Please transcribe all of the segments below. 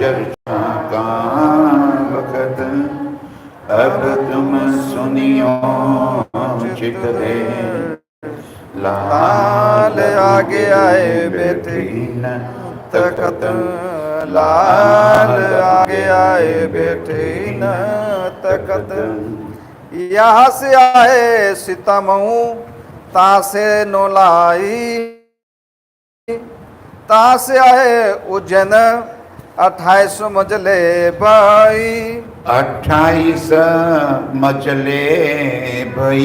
चर्चा का वक्त अब तुम सुनियो चित दे लाल आगे आए बेटे न तखत लाल आगे आए बेटे न तखत यहाँ से आए सीतामऊ, ता से नोलाई ता से आए उज्जैन। अट्ठाईस मजले भाई। अट्ठाईस मजले भाई।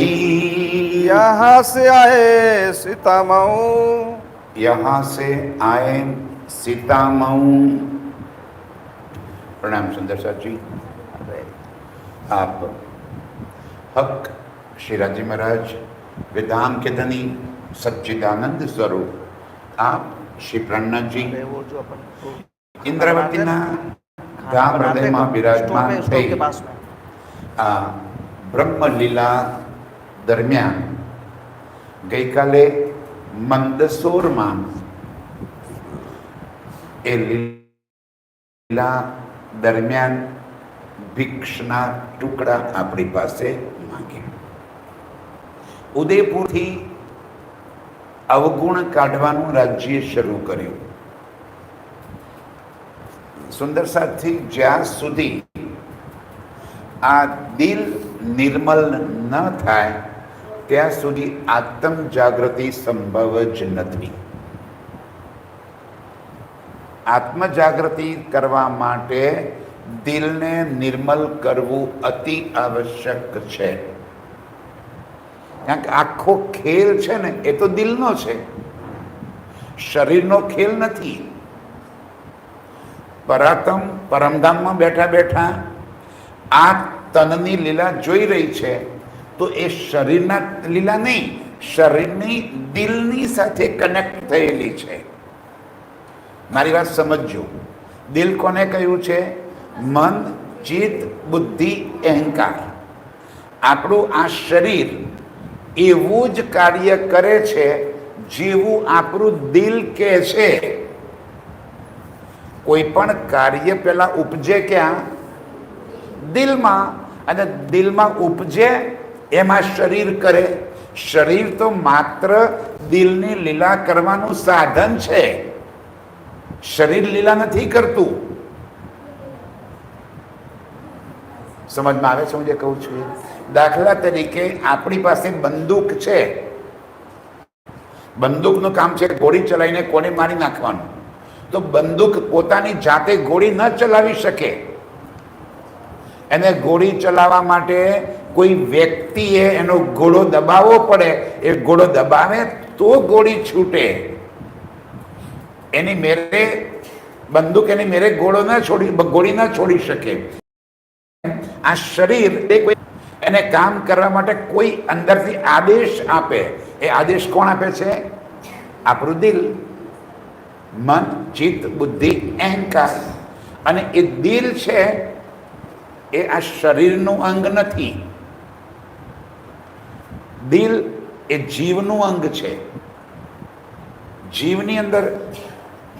यहाँ से आए सीता मऊ यहाँ से आए सीता मऊ प्रणाम सुंदर सा जी। आप हक श्रीराजी महाराज विधान के धनी सच्चिदानंद स्वरूप आप श्री प्रणनाथ जी वो जो अपन ઇન્દ્રાવતીના ગામ હૃદયમાં બિરાજમાન થઈ આ બ્રહ્મલીલા દરમિયાન ગઈકાલે મંદસોરમાં એ લીલા દરમિયાન ભિક્ષના ટુકડા આપણી પાસે માંગ્યા. ઉદયપુરથી અવગુણ કાઢવાનું રાજ્ય શરૂ કર્યું. સુંદર સાથી જ્યાં સુધી આ દિલ નિર્મલ ન થાય, ત્યાં સુધી આત્મ જાગૃતિ સંભવ જ નથી. આત્મ જાગૃતિ કરવા માટે દિલને નિર્મલ કરવું અતિ આવશ્યક છે. કારણ કે આખો ખેલ છે ને, એ તો દિલનો છે. શરીરનો ખેલ નથી. પરાતમ પરમધામમાં બેઠા બેઠા આ તનની લીલા જોઈ રહી છે, તો એ શરીરના લીલા નહીં, શરીરની દિલની સાથે કનેક્ટ થયેલી છે. મારી વાત સમજજો. દિલ કોને કહ્યું છે? મન, ચિત્ત, બુદ્ધિ, અહંકાર. આપણું આ શરીર એવું જ કાર્ય કરે છે, જેવું આપણું દિલ કહે છે. કોઈ પણ કાર્ય પહેલાં ઉપજે ક્યાં? દિલમાં. અને દિલમાં ઉપજે એમાં શરીર કરે. શરીર તો માત્ર દિલની લીલા કરવાનું સાધન છે. શરીર લીલા નથી કરતું. સમજમાં આવે છે હું જે કહું છું? દાખલા તરીકે આપણી પાસે બંદૂક છે. બંદૂકનું કામ છે ગોળી ચલાવીને કોને મારી નાખવાનું? તો બંદૂક પોતાની જાતે ગોળી ન ચલાવી શકે. એને ગોળી ચલાવવા માટે કોઈ વ્યક્તિએ એનો ઘોડો દબાવવો પડે. એ ઘોડો દબાવે તો ગોળી છૂટે. એની મેરે બંદૂક એની મેરે ઘોડો ન છોડી, ગોળી ન છોડી શકે. આ શરીર એ કોઈ એને કામ કરવા માટે કોઈ અંદરથી આદેશ આપે. એ આદેશ કોણ આપે છે? આપણું દિલ. મન, ચિત્ત, બુદ્ધિ, અહંકાર. અને એ દિલ છે, એ આ શરીરનું અંગ નથી. દિલ એ જીવનું અંગ છે. જીવની અંદર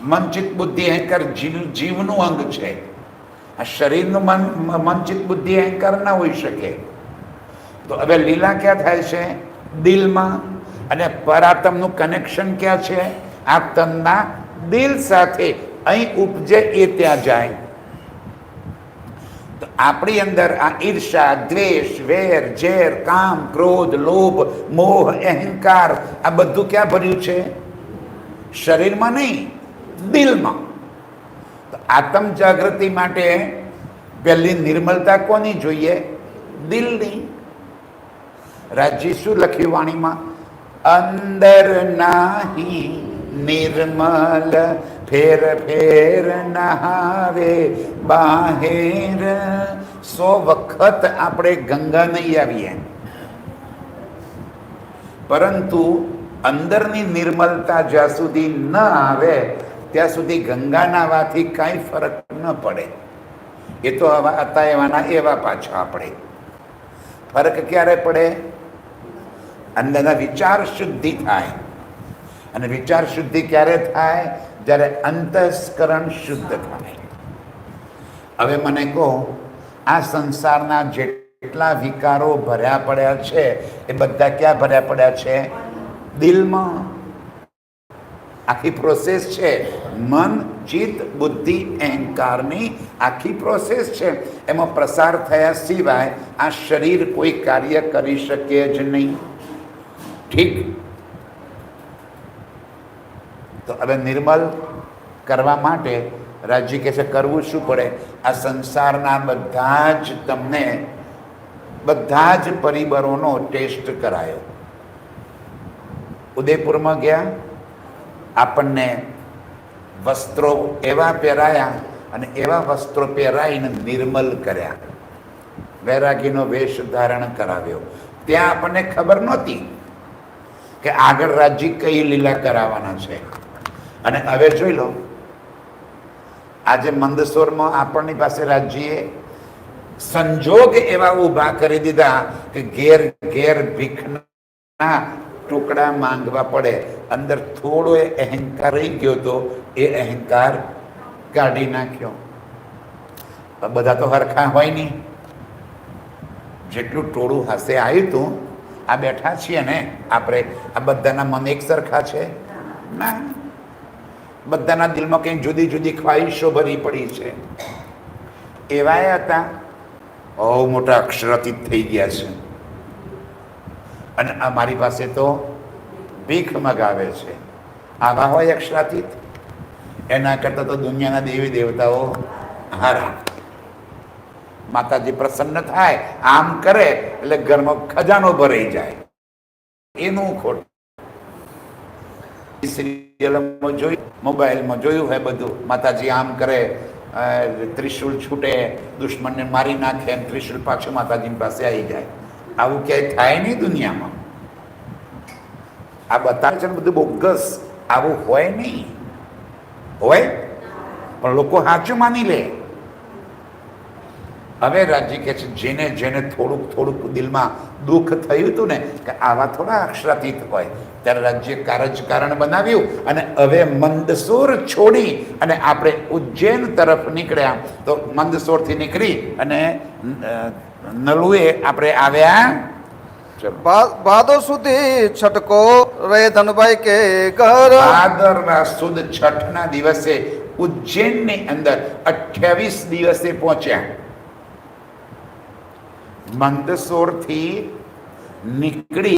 મન બુદ્ધિ, અહંકાર જીવ, જીવનું અંગ છે. આ શરીરનું મન મન બુદ્ધિ, અહંકાર ના હોઈ શકે. તો હવે લીલા ક્યાં થાય છે? દિલમાં. અને પરાતમનું કનેક્શન ક્યાં છે? આ તનના દિલ સાથે અહીં ઉપજે એ ત્યાં જાય. તો આપણી અંદર આ ઈર્ષા, દ્વેષ, વેર, ઝેર, કામ, ક્રોધ, લોભ, મોહ, અહંકાર, આ બધું ક્યાં ભર્યું છે? શરીરમાં નહીં, દિલમાં. તો આત્મ જાગૃતિ માટે પહેલી નિર્મલતા કોની જોઈએ? દિલની. રાજ્ય શું લખ્યું વાણીમાં? અંદર નાહી નિર્મલ ફેર ફેર નહાવે બાહેર સો વખત આપણે ગંગા નહીં આવીએ. પરંતુ અંદરની નિર્મલતા જ્યાં સુધી ન આવે, ત્યાં સુધી ગંગા નાવાથી કાંઈ ફરક ન પડે. એ તો હતા એવાના એવા પાછા આપણે. ફરક ક્યારે પડે? અંદરના વિચાર શુદ્ધિ થાય. અને વિચાર શુદ્ધિ ક્યારે થાય? જ્યારે અંતસ્કરણ શુદ્ધ થાય. હવે મને કહો, આ સંસારના જેટલા વિકારો ભર્યા પડ્યા છે, એ બધા ક્યાં ભર્યા પડ્યા છે? દિલમાં. આખી પ્રોસેસ છે. મન, ચિત્ત, બુદ્ધિ, અહંકારની આખી પ્રોસેસ છે. એમાં પ્રસાર થયા સિવાય આ શરીર કોઈ કાર્ય કરી શકે જ નહીં. ઠીક? તો હવે નિર્મલ કરવા માટે રાજ્ય કહે છે, કરવું શું પડે? આ સંસારના બધા જ તમને બધા જ પરિબળોનો ટેસ્ટ કરાયો. ઉદયપુરમાં ગયા, આપણને વસ્ત્રો એવા પહેરાયા અને એવા વસ્ત્રો પહેરાવીને નિર્મલ કર્યા. વૈરાગીનો વેશ ધારણ કરાવ્યો. ત્યાં આપણને ખબર નહોતી કે આગળ રાજ્ય કઈ લીલા કરાવવાના છે. અને હવે જોઈ લો, આજે મંદસોરમાં આપણની પાસે રાજ્યએ સંજોગ એવા ઊભા કરી દીધા કે ઘેર ઘેર ભીખના ટુકડા માંગવા પડે. અંદર થોડો એ અહંકાર રહી ગયો તો એ અહંકાર કાઢી નાખ્યો. બધા તો હરખા હોય નહીં. જેટલું ટોળું હશે આવ્યું તું, આ બેઠા છીએ ને, આપણે આ બધાના મન એક સરખા છે? ના. બધાના દિલમાં કંઈક જુદી જુદી ખ્વાહિશો ભરી પડી છે. એવાય હતા? બહુ મોટા અક્ષરાતીત થઈ ગયા છે. અને અમારી પાસે તો ભીખ મગાવે છે. આવા હોય અક્ષરાતીત એના કરતાં તો દુનિયાના દેવી દેવતાઓ હારા. માતાજી પ્રસન્ન થાય, આમ કરે, એટલે ઘરમાં ખજાનો ભરાઈ જાય. એનું ખોટ સિરિયલમાં જોયું? મોબાઈલમાં જોયું હોય બધું? માતાજી આમ કરે ત્રિશુલ છૂટે, દુશ્મનને મારી નાખે એમ ત્રિશુલ પાછું માતાજીની પાસે આવી જાય. આવું ક્યાંય થાય નહીં દુનિયામાં. આ બતાવે છે બધું બોગસ. આવું હોય નહીં. હોય? પણ લોકો સાચું માની લે. હવે રાજ્ય કહે છે જેને જેને થોડુંક થોડુંક દિલમાં દુઃખ થયું હતું ને કે આવા થોડા અક્ષરાતીત હોય ત્યારે રાજ્ય કારજકારણ બનાવ્યું અને હવે મંદસોર છોડી અને આપણે ઉજ્જૈન તરફ નીકળ્યા. તો મંદસોરથી નીકળી અને નલુએ આપણે આવ્યા. ભાદો સુધી છટકો રે ધનભાઈ કે ઘર? ભાદરવા સુદ છઠના દિવસે ઉજ્જૈનની અંદર અઠ્યાવીસ દિવસે પહોંચ્યા. મંદસોરથી નીકળી